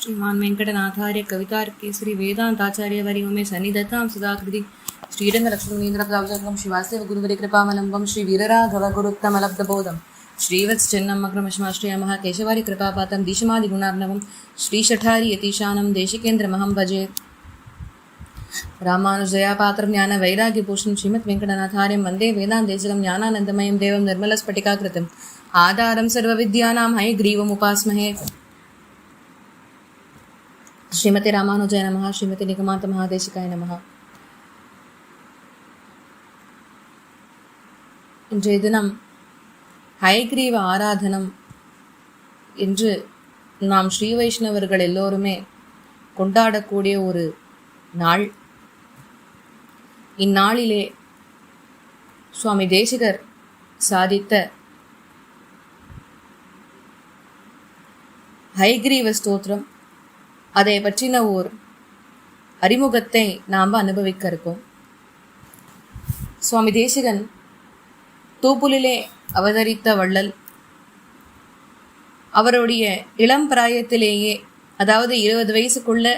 श्रीमान वेंकटनाथार्य कविता श्री वेदांताचार्य वरी उमे सनिदत्ता सुधाकृति। श्रीरंग శ్రీమాన్ వెంకటనాథార్య కవితార్కేశ్వరి వేదాంతాచార్య వరిమే श्री वीरराघव गुरुत्तम लब्धबोधम श्रीवत्स కృపామలంబం శ్రీ వీరరాఘవ గురుక్తమలబ్ధబోధం कृपापातम दीशमादि गुणार्णव श्रीशठारी यतीशानम देशिकेन्द्र महम भजे। रामानुजया पात्र ज्ञान वैराग्य पोषण रामानुजयापात्रं ज्ञानवैराग्यभूषणं श्रीमद्वेङ्कटनाथार्यं वंदे वेदान्देशकं ज्ञानानन्दमयं देवं निर्मलस्फटिकाकृतम्। आधारं सर्वविद्यानां उपासमहे ஸ்ரீமதி ராமானுஜாய நமக ஸ்ரீமதி நிகமாந்த மகாதேசிகாய நமஹ. இன்றைய தினம் ஹயக்ரீவ ஆராதனம் என்று நாம் ஸ்ரீ வைஷ்ணவர்கள் எல்லோருமே கொண்டாடக்கூடிய ஒரு நாள். இந்நாளிலே சுவாமி தேசிகர் சாதித்த ஹைகிரீவ ஸ்தோத்திரம். அதை பற்றின ஓர் அறிமுகத்தை நாம் அனுபவிக்க இருக்கோம். சுவாமி தேசிகன் தூப்புலிலே அவதரித்த வள்ளல் அவருடைய இளம் பிராயத்திலேயே அதாவது இருபது வயசுக்குள்ள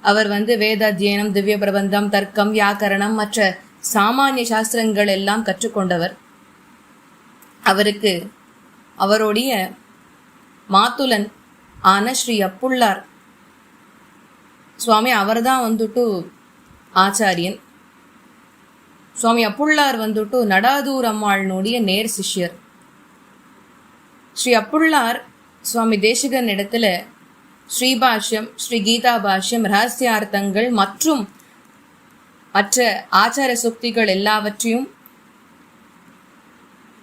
அவர் வந்து வேத அத்தியனம் திவ்ய பிரபந்தம் தர்க்கம் வியாக்கரணம் மற்ற சாமானிய சாஸ்திரங்கள் எல்லாம் கற்றுக்கொண்டவர். அவருக்கு அவருடைய மாத்துலன் ஆன ஸ்ரீ அப்புள்ளார் சுவாமி அவர் தான் வந்துட்டு ஆச்சாரியன். சுவாமி அப்புள்ளார் வந்துட்டு நடாதூர் அம்மாளினுடைய நேர் சிஷ்யர். ஸ்ரீ அப்புள்ளார் சுவாமி தேசிகன் இடத்துல ஸ்ரீபாஷ்யம் ஸ்ரீ கீதா பாஷ்யம் ரகசியார்த்தங்கள் மற்றும் மற்ற ஆச்சார சுக்திகள் எல்லாவற்றையும்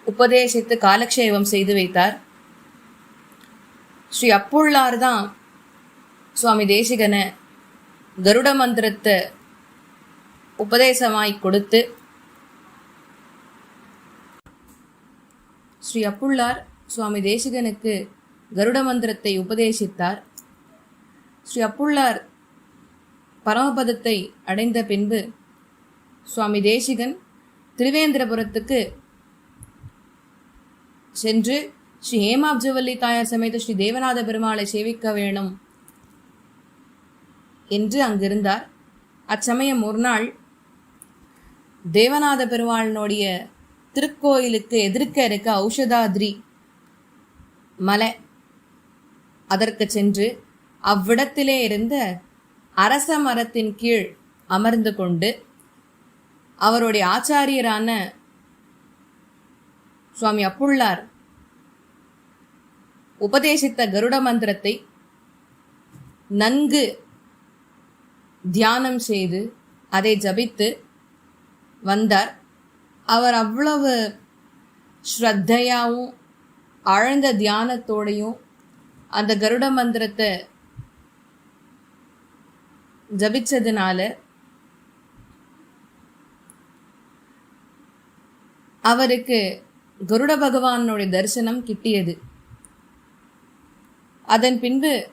உபதேசித்து காலக்ஷேபம் செய்து வைத்தார். ஸ்ரீ அப்புள்ளார் தான் சுவாமி தேசிகனை கருட மந்திரத்தை உபதேசமாய் கொடுத்து ஸ்ரீ அப்புள்ளார் சுவாமி தேசிகனுக்கு கருட மந்திரத்தை உபதேசித்தார். ஸ்ரீ அப்புள்ளார் பரமபதத்தை அடைந்த பின்பு சுவாமி தேசிகன் திருவேந்திரபுரத்துக்கு சென்று ஸ்ரீ ஹேமாப்ஜவல்லி தாயார் சமேத ஸ்ரீ தேவநாத பெருமாளை சேவிக்க வேணும் என்று அங்கிருந்தார். அச்சமயம் ஒரு நாள் தேவநாத பெருமாளினுடைய திருக்கோயிலுக்கு எதிர்க்க இருக்க ஔஷதாதிரி மலை அதற்கு சென்று அவ்விடத்திலே இருந்த அரச மரத்தின் கீழ் அமர்ந்து கொண்டு அவருடைய ஆச்சாரியரான சுவாமி அப்புள்ளார் உபதேசித்த கருட மந்திரத்தை நன்கு தியானம் செய்து அதை ஜபித்து வந்தார். அவர் அவ்வளவு ஸ்ரத்தையாகவும் ஆழ்ந்த தியானத்தோடையும் அந்த கருட மந்திரத்தை ஜபிச்சதுனால அவருக்கு கருட பகவானுடைய தரிசனம் கிட்டியது. அதன் பின்பு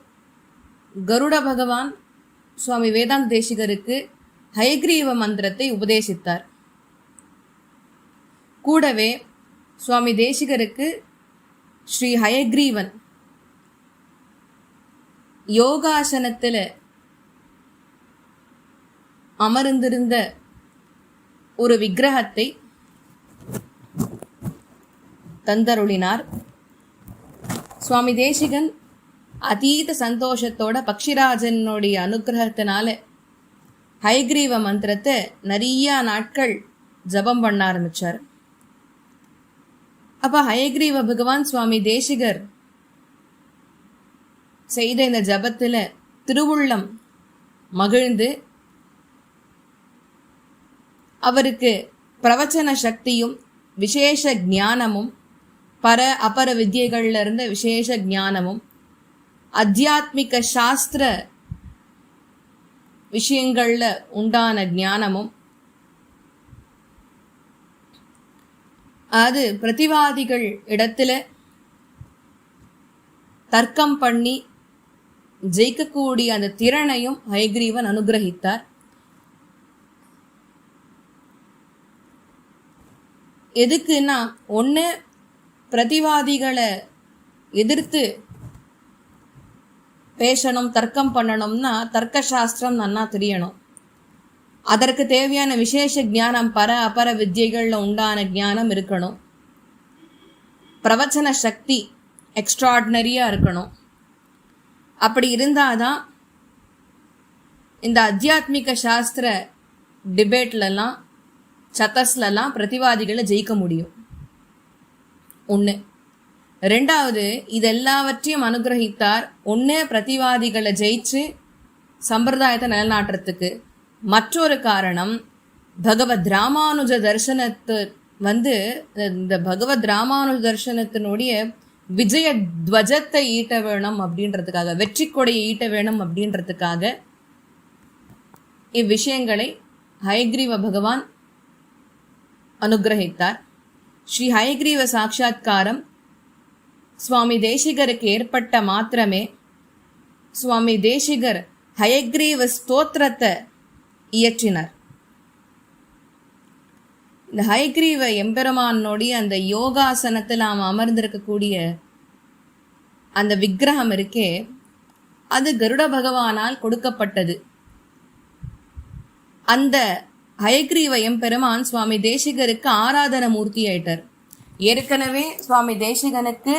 கருட பகவான் சுவாமி வேதாந்த தேசிகருக்கு ஹயக்ரீவ மந்திரத்தை உபதேசித்தார். கூடவே சுவாமி தேசிகருக்கு ஸ்ரீ ஹயக்ரீவன் யோகாசனத்தில் அமர்ந்திருந்த ஒரு விக்கிரகத்தை தந்தருளினார். சுவாமி தேசிகன் அதீத சந்தோஷத்தோட பக்ஷிராஜனுடைய அனுகிரகத்தினால ஹைகிரீவ மந்திரத்தை நிறைய நாட்கள் ஜபம் பண்ண ஆரம்பிச்சார். அப்ப ஹயக்ரீவ பகவான் சுவாமி தேசிகர் செய்த இந்த ஜபத்துல திருவுள்ளம் மகிழ்ந்து அவருக்கு பிரவச்சன சக்தியும் விசேஷ ஞானமும் பர அபர வித்தியகள்ல இருந்த விசேஷ ஞானமும் அத்தியாத்மிக சாஸ்திர விஷயங்கள்ல உண்டான ஞானமும் அது பிரதிவாதிகள் இடத்துல தர்க்கம் பண்ணி ஜெயிக்கக்கூடிய அந்த திறனையும் ஹைகிரீவன் அனுகிரகித்தார். எதுக்குன்னா ஒன்று பிரதிவாதிகளை எதிர்த்து பேசணும் தர்க்கம் பண்ணணும்னா தர்க்க சாஸ்திரம் நன்னா தெரியணும். அதற்கு தேவையான விசேஷ ஞானம் பர அபர வித்தியைகளில் உண்டான ஞானம் இருக்கணும். பிரவச்சன சக்தி எக்ஸ்ட்ராடினரியாக இருக்கணும். அப்படி இருந்தாதான் இந்த அத்தியாத்மிக சாஸ்திர டிபேட்லலாம் சத்தஸ்லலாம் பிரதிவாதிகளை ஜெயிக்க முடியும். ஒன்று ரெண்டாவது இதெல்லாவற்றையும் அனுகிரகித்தார். ஒன்று பிரதிவாதிகளை ஜெயிச்சு சம்பிரதாயத்தை நிலநாட்டுறதுக்கு. மற்றொரு காரணம் பகவத் ராமானுஜ தர்சனத்து வந்து இந்த பகவத் ராமானுஜ தர்சனத்தினுடைய விஜய துவஜத்தை ஈட்ட வேணும் அப்படின்றதுக்காக வெற்றி கொடையை ஈட்ட வேணும் அப்படின்றதுக்காக இவ்விஷயங்களை ஹயக்ரீவ பகவான் அனுகிரகித்தார். ஸ்ரீ ஹயக்ரீவ சாட்சா்காரம் சுவாமி தேசிகருக்கு ஏற்பட்ட மாத்திரமே. சுவாமி தேசிகர் ஹயக்ரீவ ஸ்தோத்திரத்தை இயற்றினார். இந்த ஹயக்ரீவ எம்பெருமானுடைய அந்த யோகாசனத்தில் நாம் அமர்ந்திருக்கக்கூடிய அந்த விக்கிரகம் இருக்கே அது கருட பகவானால் கொடுக்கப்பட்டது. அந்த ஹயக்ரீவ எம்பெருமான் சுவாமி தேசிகருக்கு ஆராதன மூர்த்தி ஆயிட்டார் ஏற்கனவே சுவாமி தேசிகனுக்கு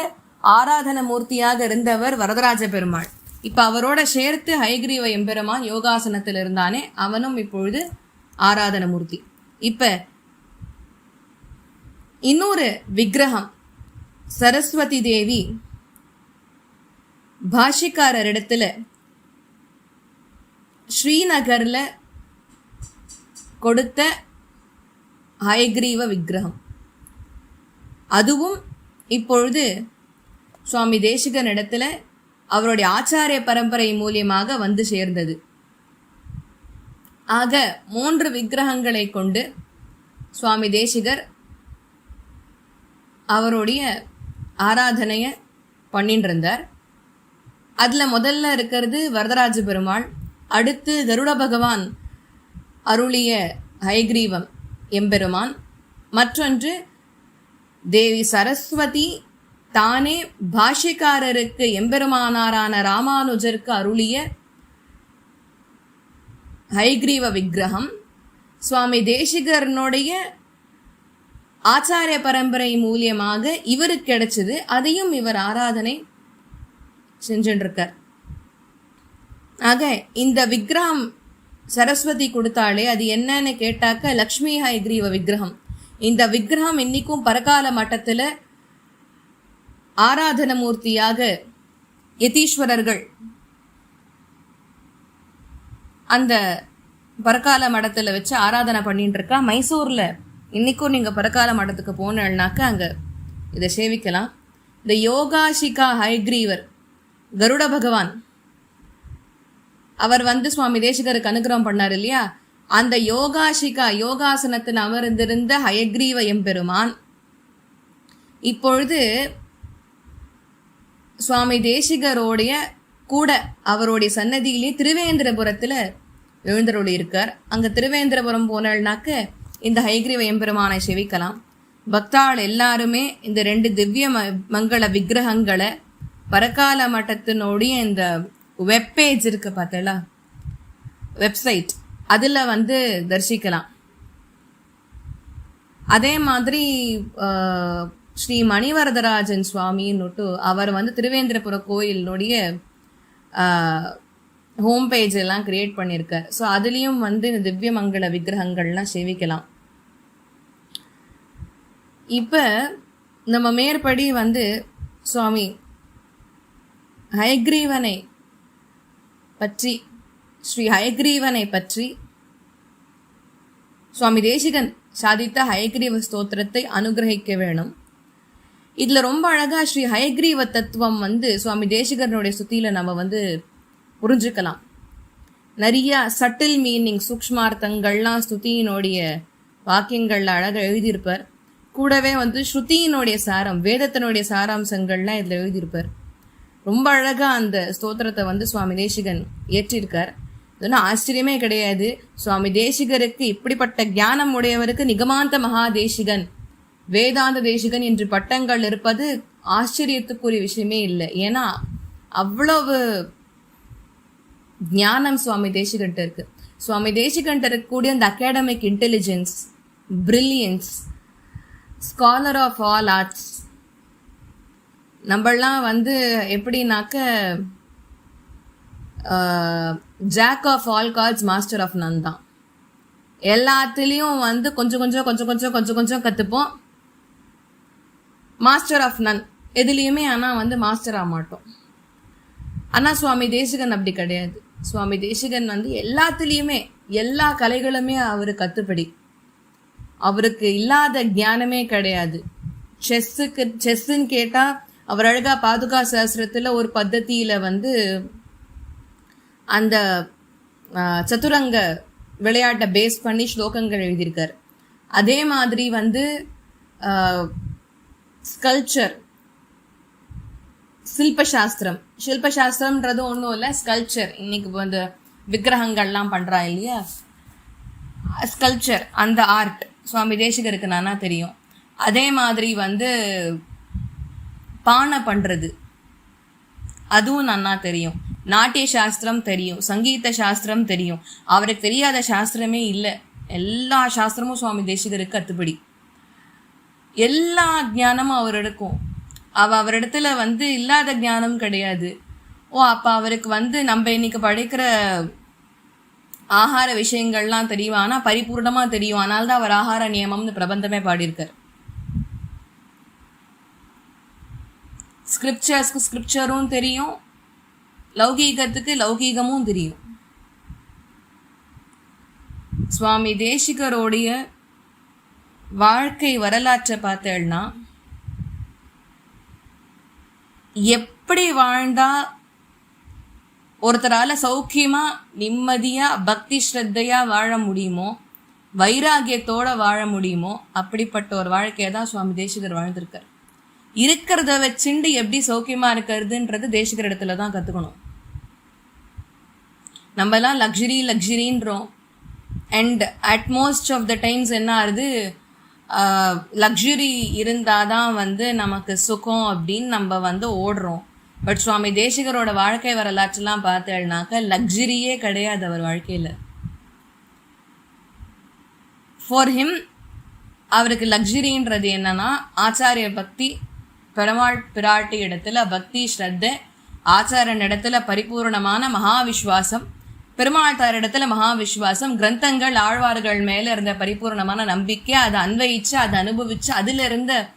ஆராதன மூர்த்தியாக இருந்தவர் வரதராஜ பெருமாள். இப்போ அவரோட சேர்த்து ஹைகிரீவ எம்பெருமான் யோகாசனத்தில் இருந்தானே அவனும் இப்பொழுது ஆராதன மூர்த்தி. இப்போ இன்னொரு விக்கிரகம் சரஸ்வதி தேவி பாஷிக்காரர் இடத்துல ஸ்ரீநகரில் கொடுத்த ஹயக்ரீவ விக்கிரகம். அதுவும் இப்பொழுது சுவாமி தேசிகன் இடத்துல அவருடைய ஆச்சாரிய பரம்பரை மூலியமாக வந்து சேர்ந்தது. ஆக மூன்று விக்கிரகங்களை கொண்டு சுவாமி தேசிகர் அவருடைய ஆராதனையை பண்ணின்றிருந்தார். அதில் முதல்ல இருக்கிறது வரதராஜ பெருமாள் அடுத்து கருட பகவான் அருளிய ஹைகிரீவம் எம்பெருமான் மற்றொன்று தேவி சரஸ்வதி தானே பாஷ்யக்காரருக்கு எம்பெருமானாரான ராமானுஜருக்கு அருளிய ஹைகிரீவ விக்கிரகம் சுவாமி தேசிகரனுடைய ஆச்சாரிய பரம்பரை மூலியமாக இவருக்கு கிடைச்சது. அதையும் இவர் ஆராதனை செஞ்சுருக்கார் ஆக இந்த விக்ரம் சரஸ்வதி கொடுத்தாலே அது என்னன்னு கேட்டாக்க லக்ஷ்மி ஹைகிரீவ விக்கிரகம். இந்த விக்கிரகம் இன்னைக்கும் பரகால மட்டத்தில் ஆராதன மூர்த்தியாக யதீஸ்வரர்கள் அந்த பரகால மடத்தில் வச்சு ஆராதனை பண்ணிட்டு இருக்கா மைசூரில் இன்னைக்கும் நீங்கள் பரகால மடத்துக்கு போனேன்னாக்கா அங்கே இதை சேவிக்கலாம். இந்த யோகாஷிகா ஹைக்ரீவர் கருட பகவான் அவர் வந்து சுவாமி தேசிகருக்கு அனுகிரகம் பண்ணார் இல்லையா? அந்த யோகாஷிகா யோகாசனத்தில் அமர்ந்திருந்த ஹயக்ரீவ எம்பெருமான் இப்பொழுது சுவாமி தேசிகரோடைய கூட அவருடைய சன்னதியிலே திருவேந்திரபுரத்தில் எழுந்தருளி இருக்கார். அங்கே திருவேந்திரபுரம் போனால்னாக்க இந்த ஹைகிரிவ எம்பெருமானை செவிக்கலாம். பக்தாள் எல்லாருமே இந்த ரெண்டு திவ்ய ம மங்கள விக்கிரகங்களை பரகால மட்டத்தினுடைய இந்த வெப்பேஜ் இருக்கு பார்த்தீங்களா வெப்சைட் அதில் வந்து தரிசிக்கலாம். அதே மாதிரி ஸ்ரீ மணிவரதராஜன் சுவாமின்னுட்டு அவர் வந்து திருவேந்திரபுர கோயிலினுடைய ஹோம் பேஜ் எல்லாம் கிரியேட் பண்ணியிருக்கார். ஸோ அதுலேயும் வந்து இந்த திவ்யமங்கல விக்கிரகங்கள்லாம் சேவிக்கலாம். இப்போ நம்ம மேற்படி வந்து சுவாமி ஹயக்ரீவனை பற்றி ஸ்ரீ ஹயக்ரீவனை பற்றி சுவாமி தேசிகன் சாதித்த ஹயக்ரீவ ஸ்தோத்திரத்தை அனுகிரகிக்க வேணும். இதுல ரொம்ப அழகா ஸ்ரீ ஹயக்ரீவ தத்துவம் வந்து சுவாமி தேசிகரனுடைய சுத்தியில நம்ம வந்து புரிஞ்சுக்கலாம். நிறைய சட்டில் மீனிங் சூக்மார்த்தங்கள்லாம் ஸ்துதியினுடைய வாக்கியங்கள்ல அழகா எழுதியிருப்பார். கூடவே வந்து ஸ்ருதியினுடைய சாரம் வேதத்தினுடைய சாராம்சங்கள்லாம் இதுல எழுதியிருப்பார். ரொம்ப அழகா அந்த ஸ்தோத்திரத்தை வந்து சுவாமி தேசிகன் ஏற்றிருக்கார் இது ஆச்சரியமே கிடையாது. சுவாமி தேசிகருக்கு இப்படிப்பட்ட ஞானம் உடையவருக்கு நிகமாந்த மகா தேசிகன். வேதாந்த தேசிகன் என்று பட்டங்கள் இருப்பது ஆச்சரியத்துக்குரிய விஷயமே இல்லை. ஏன்னா அவ்வளவு ஞானம் சுவாமி தேசிகன்ட்ட இருக்கு. சுவாமி தேசிகன்ட்ட இருக்கக்கூடிய அந்த academic intelligence brilliance scholar of all arts நம்மளாம் வந்து எப்படின்னாக்க jack of all trades master of none தான். எல்லாத்துலேயும் வந்து கொஞ்சம் கொஞ்சம் கொஞ்சம் கொஞ்சம் கொஞ்சம் கொஞ்சம் கற்றுப்போம் மாஸ்டர் ஆஃப் நன் எதுலேயுமே ஆனால் வந்து மாஸ்டர் ஆக மாட்டோம். ஆனால் சுவாமி தேசிகன் அப்படி கிடையாது. சுவாமி தேசிகன் வந்து எல்லாத்துலேயுமே எல்லா கலைகளுமே அவர் கத்துப்படி. அவருக்கு இல்லாத ஞானமே கிடையாது. செஸ்ஸுக்கு செஸ்ஸுன்னு கேட்டால் அவர் அழகா பாதுகா சாஸ்திரத்தில் ஒரு பద్ధதியில் வந்து அந்த சதுரங்க விளையாட்டை பேஸ் பண்ணி ஸ்லோகங்கள் எழுதியிருக்கார். அதே மாதிரி வந்து ஸ்கல்ச்சர் சில்பசாஸ்திரம் சில்பசாஸ்திரம்ன்றது ஒன்றும் இல்லை ஸ்கல்ச்சர் இன்னைக்கு வந்து விக்கிரகங்கள்லாம் பண்ணுறா இல்லையா? ஸ்கல்ச்சர் அந்த ஆர்ட் சுவாமி தேசிகருக்கு நானா தெரியும். அதே மாதிரி வந்து பானை பண்ணுறது அதுவும் நன்னா தெரியும். நாட்டிய சாஸ்திரம் தெரியும். சங்கீத சாஸ்திரம் தெரியும். அவருக்கு தெரியாத சாஸ்திரமே இல்லை. எல்லா சாஸ்திரமும் சுவாமி தேசிகருக்கு கத்துப்படி எல்லா ஞானமும் அவர் எடுக்கும் அவ அவரிடத்துல வந்து இல்லாத ஞானம் கிடையாது. ஓ அப்போ அவருக்கு வந்து நம்ம இன்னைக்கு படிக்கிற ஆகார விஷயங்கள்லாம் தெரியும். ஆனால் பரிபூர்ணமாக தெரியும். ஆனால் தான் அவர் ஆகார நியமம்னு பிரபந்தமே பாடியிருக்கார். ஸ்கிரிப்சர்ஸ்க்கு ஸ்கிரிப்சரும் தெரியும். லௌகீகத்துக்கு லௌகீகமும் தெரியும். சுவாமி தேசிகரோடைய வாழ்க்கை வரலாற்றை பார்த்தேன்னா எப்படி வாழ்ந்தா ஒருத்தரால சௌக்கியமா நிம்மதியா பக்தி ஸ்ரத்தையா வாழ முடியுமோ வைராகியத்தோட வாழ முடியுமோ அப்படிப்பட்ட ஒரு வாழ்க்கையை தான் சுவாமி தேசிகர் வாழ்ந்திருக்கார். இருக்கிறத வச்சுண்டு எப்படி சௌக்கியமா இருக்கிறதுன்றது தேசிகர் இடத்துல தான் கத்துக்கணும். நம்மலாம் luxury லக்ஸுரின்றோம் and utmost of the times என்ன ஆகுது? லக்ஸுரி இருந்தாதான் வந்து நமக்கு சுகம் அப்படின்னு நம்ம வந்து ஓடுறோம். பட் சுவாமி தேசிகரோட வாழ்க்கை வரலாற்றெல்லாம் பார்த்தேன்னாக்க லக்ஸுரியே கிடையாது அவர் வாழ்க்கையில். ஃபார் ஹிம் அவருக்கு லக்ஸுரின்றது என்னன்னா ஆச்சாரிய பக்தி பெருமாள் பிராட்டி இடத்துல பக்தி ஸ்ரத்தை ஆச்சாரன் இடத்துல பரிபூர்ணமான மகாவிஸ்வாசம் பெருமாள் தார் இடத்துல மகா விஸ்வாசம் கிரந்தங்கள் ஆழ்வார்கள் மேல இருந்த பரிபூர்ணமான நம்பிக்கை அதை அன்வயிச்சு அதை அனுபவிச்சு அதுல இருந்த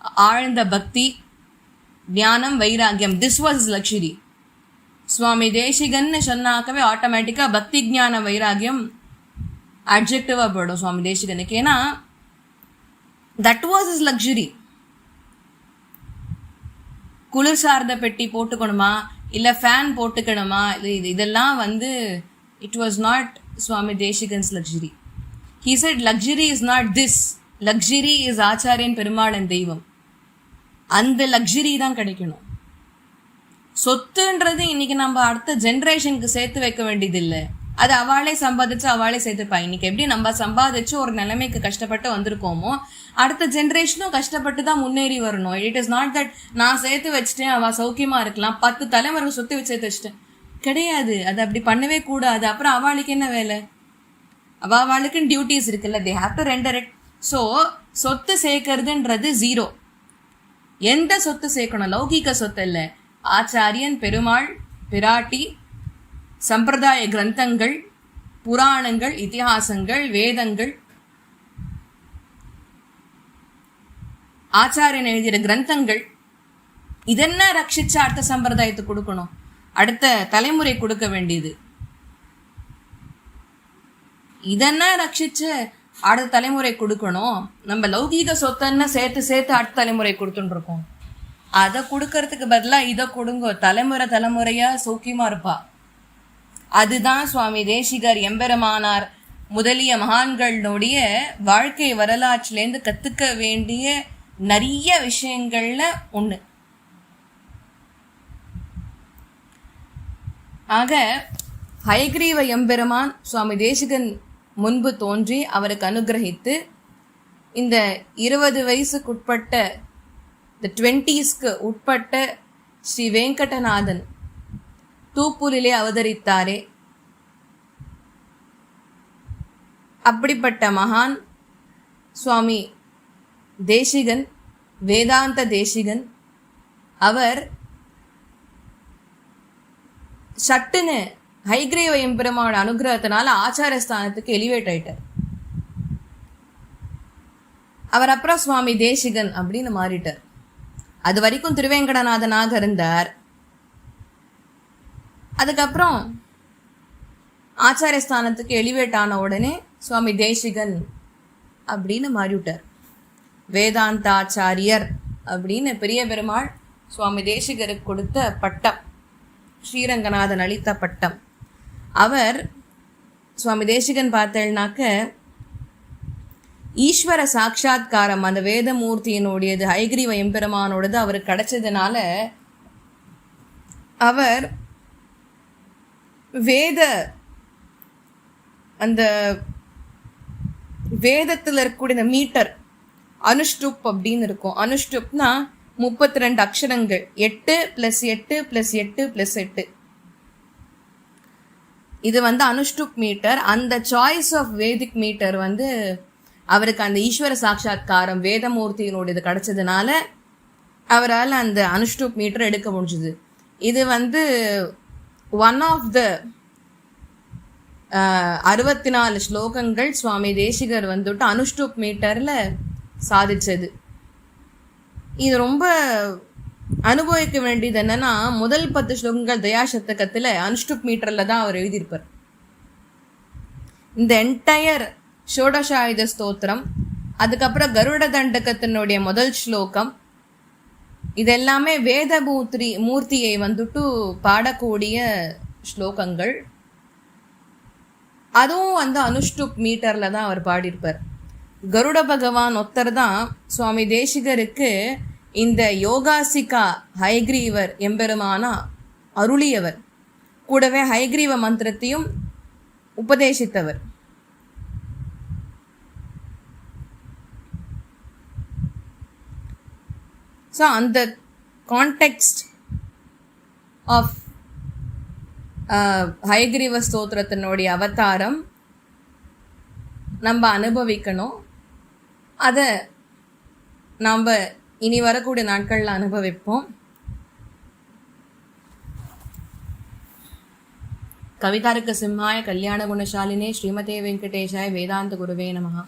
ஆழ்ந்த பக்தி ஞானம் வைராகியம் திஸ் வாஸ் லக்ஷரி சுவாமி தேசிகன்னு சொன்னாக்கவே ஆட்டோமேட்டிக்கா பக்தி ஞான வைராகியம் அட்ஜெக்டிவா போயிடும் சுவாமி தேசிகனுக்கு. ஏன்னா தட் வாஸ் இஸ் லக்ஸுரி குளிர் சார்ந்த பெட்டி போட்டுக்கணுமா? இல்லை ஃபேன் போட்டுக்கணுமா? இது இது- இதெல்லாம் வந்து it was not Swami Desikan's luxury he said luxury is not this luxury is ஆச்சாரியன் பெருமாளன் தெய்வம் அந்த லக்ஸுரி தான் கிடைக்கணும். சொத்துன்றது இன்னைக்கு நம்ம அடுத்த ஜென்ரேஷனுக்கு சேர்த்து வைக்க வேண்டியது இல்லை அது அவளே சம்பாதிச்சு அவளே சேர்த்துப்பா இன்னைக்கு எப்படி நம்ம சம்பாதிச்சு ஒரு நிலைமைக்கு கஷ்டப்பட்டு வந்திருக்கோமோ அடுத்த ஜென்ரேஷனும் கஷ்டப்பட்டு தான் முன்னேறி வரணும். இட் இஸ் நாட் தட் நான் சேர்த்து வச்சுட்டேன் அவள் சௌக்கியமா இருக்கலாம். பத்து தலைமுறை சொத்து வச்சு சேர்த்து வச்சுட்டேன். கிடையாது. அது அப்படி பண்ணவே கூடாது. அப்புறம் அவளுக்கு என்ன வேலை? அவ அவளுக்குன்னு டியூட்டிஸ் இருக்குல்ல. They have to render it so சொத்து சேர்க்கறதுன்றது ஜீரோ எந்த சொத்து சேர்க்கணும்? லௌகிக சொத்து இல்லை. ஆச்சாரியன் பெருமாள் பிராட்டி சம்பிரதாய கிரந்தங்கள் புராணங்கள் இத்திஹாசங்கள் வேதங்கள். ஆச்சாரியன் எழுதிய கிரந்தங்கள். இதென்ன ரட்சிச்சு அடுத்த சம்பிரதாயத்தை கொடுக்கணும்? அடுத்த தலைமுறை கொடுக்க வேண்டியது. இதென்ன ரட்சிச்சு அடுத்த தலைமுறை கொடுக்கணும்? நம்ம லௌகீக சொத்தன்னு சேர்த்து சேர்த்து அடுத்த தலைமுறை கொடுத்துட்டு இருக்கோம் அதை கொடுக்கறதுக்கு பதிலாக இதை கொடுங்க. தலைமுறை தலைமுறையா சௌக்கியமா இருப்பா. அதுதான் சுவாமி தேசிகர் எம்பெருமானார் முதலிய மகான்களுடைய வாழ்க்கை வரலாற்றிலேருந்து கத்துக்க வேண்டிய நிறைய விஷயங்கள்ல ஒண்ணு. ஆக ஹயக்ரீவ எம்பெருமான் சுவாமி தேசிகன் முன்பு தோன்றி அவருக்கு அனுகிரகித்து இந்த இருபது வயசுக்குட்பட்ட இந்த டுவெண்ட்டீஸ்க்கு உட்பட்ட ஸ்ரீ வெங்கடநாதன் தூப்பூரிலே அவதரித்தாரே. அப்படிப்பட்ட மகான் சுவாமி தேசிகன் வேதாந்த தேசிகன். அவர் சட்டுன்னு ஹைகிரேவ எம்பெருமாவோட அனுகிரகத்தினால ஆச்சார ஸ்தானத்துக்கு எலிவேட் ஆயிட்டார். அவர் அப்புறம் சுவாமி தேசிகன் அப்படின்னு மாறிட்டார். அது வரைக்கும் திருவேங்கடநாதனாக இருந்தார். அதுக்கப்புறம் ஆச்சாரிய ஸ்தானத்துக்கு எலிவேட் ஆன உடனே சுவாமி தேசிகன் அப்படின்னு மாறிவிட்டார். வேதாந்தாச்சாரியர் அப்படின்னு பெரிய பெருமாள் சுவாமி தேசிகருக்கு கொடுத்த பட்டம் ஸ்ரீரங்கநாதன் அளித்த பட்டம். அவர் சுவாமி தேசிகன் பார்த்தேன்னாக்க ஈஸ்வர சாட்சா்காரம் அந்த வேதமூர்த்தியினுடையது ஹைகிரீவ எம்பெருமானோடது அவருக்கு கிடைச்சதுனால அவர் வேத அந்த வேதத்தில் இருக்கக்கூடிய இந்த மீட்டர் அனுஷ்டுப் அப்படின்னு இருக்கும். அனுஷ்டுப்னா முப்பத்தி ரெண்டு அக்ஷரங்கள். எட்டு ப்ளஸ் எட்டு ப்ளஸ் எட்டு ப்ளஸ் எட்டு. இது வந்து அனுஷ்டுப் மீட்டர். அந்த சாய்ஸ் ஆஃப் வேதிக் மீட்டர் வந்து அவருக்கு அந்த ஈஸ்வர சாட்சா்காரம் வேதமூர்த்தியினுடையது கிடைச்சதுனால அவரால் அந்த அனுஷ்டுப் மீட்டர் எடுக்க முடிஞ்சுது. இது வந்து ஒன் ஆஃப் த uh, அறுபத்தி நாலு ஸ்லோகங்கள் சுவாமி தேசிகர் வந்துட்டு அனுஷ்டுப் மீட்டரில் சாதிச்சது. இது ரொம்ப அனுபவிக்க வேண்டியது என்னன்னா முதல் பத்து ஸ்லோகங்கள் தயாசத்தகத்தில் அனுஷ்டுப் மீட்டரில் தான் அவர் எழுதியிருப்பார். இந்த என்டையர் ஷோடசாயுத ஸ்தோத்திரம் அதுக்கப்புறம் கருட தண்டகத்தினுடைய முதல் ஸ்லோகம் இதெல்லாமே வேதபூத்ரி மூர்த்தியை வந்துட்டு பாடக்கூடிய ஸ்லோகங்கள். அதுவும் வந்து அனுஷ்டுப் மீட்டரில் தான் அவர் பாடியிருப்பார். கருட பகவான் ஒத்தர் தான் சுவாமி தேசிகருக்கு இந்த யோகாசிகா ஹைகிரீவர் எம்பெருமானா அருளியவர். கூடவே ஹைகிரீவ மந்திரத்தையும் உபதேசித்தவர். ஸோ அந்த கான்டெக்ஸ்ட் ஆஃப் ஹயகிரீவ ஸ்தோத்திரத்தினுடைய அவதாரம் நம்ம அனுபவிக்கணும் அதை நாம் இனி வரக்கூடிய நாட்களில் அனுபவிப்போம் கவிதாருக்கு சிம்மாய கல்யாண குணசாலினே ஸ்ரீமதே வெங்கடேஷாய் வேதாந்த குருவே நமகா